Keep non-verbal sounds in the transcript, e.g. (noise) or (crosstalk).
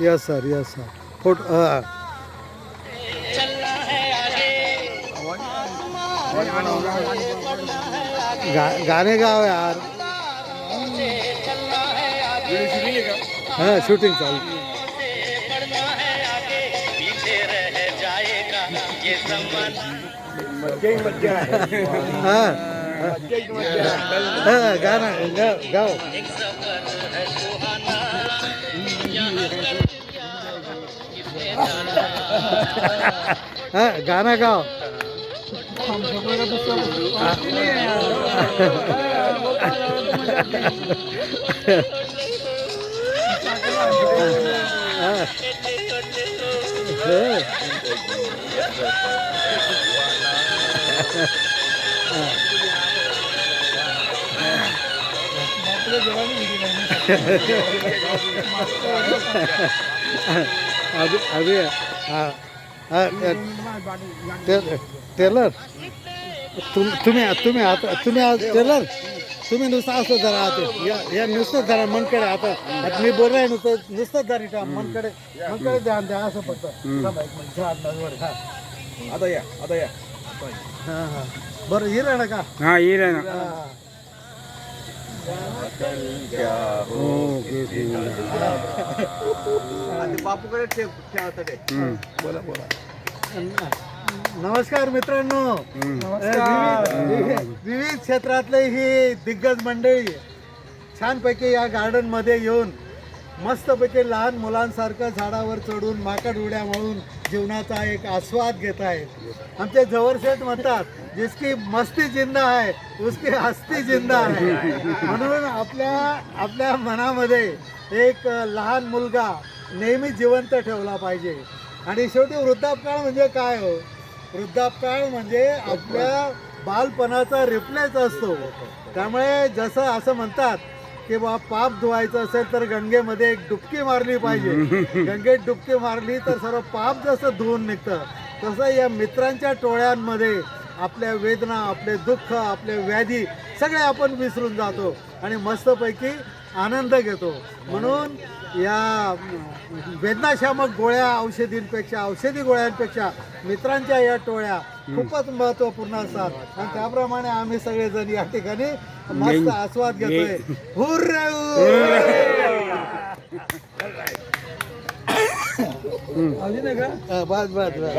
Yes sir yes sir photo हाँ गा गाणे गाव यार। हाँ शूटिंग चालू। हाँ हाँ गाणं गाव गाव हां गाणं गाव हां। अभी अभी हां हां टेलर तुम तुम्ही तुम्ही आता तुम्ही आज टेलर तुम्ही नुसतं असं जरा आता या या नुसतं जरा मनकडे आता आता मी बोल आहे नुसतं नुसतं जरी का मनकडे मनकडे ध्यान द्या असं फक्त. आता या आता या हा, हा. बरं हिरण का हा ना हा. बोला बोला नमस्कार. मित्रांनो विविध विविध क्षेत्रातले ही दिग्गज मंडळी छानपैकी या गार्डनमध्ये येऊन मस्तपैकी लहान मुलांसारखं झाडावर चढून माकड उड्या म्हणून जीवनाचा एक आस्वाद घेत आहेत. आमचे जवळशेठ म्हणतात जिसकी मस्ती जिंदा आहे उसकी हस्ती जिंदा आहे. म्हणून आपल्या आपल्या मनामध्ये एक लहान मुलगा नेहमी जिवंत ठेवला पाहिजे. आणि शेवटी वृद्धापकाळ म्हणजे काय हो? वृद्धापकाळ म्हणजे आपल्या बालपणाचा रिप्लेस असतो. त्यामुळे जसं असं म्हणतात की बा पाप धुवायचं असेल तर गंगेमध्ये एक डुबकी मारली पाहिजे. (laughs) गंगेत डुबकी मारली तर सर्व पाप जसं धुवून निघतं तसं या मित्रांच्या टोळ्यांमध्ये आपल्या वेदना आपले दुःख आपले व्याधी सगळे आपण विसरून जातो. आणि मस्तपैकी आनंद घेतो. म्हणून या वेदनाशामक गोळ्या औषधींपेक्षा औषधी गोळ्यांपेक्षा मित्रांच्या या टोळ्या खूपच महत्त्वपूर्ण असतात. आणि त्याप्रमाणे आम्ही सगळेजण या ठिकाणी मस्त आस्वाद घेतोय. हुर्रे! बस बस बस.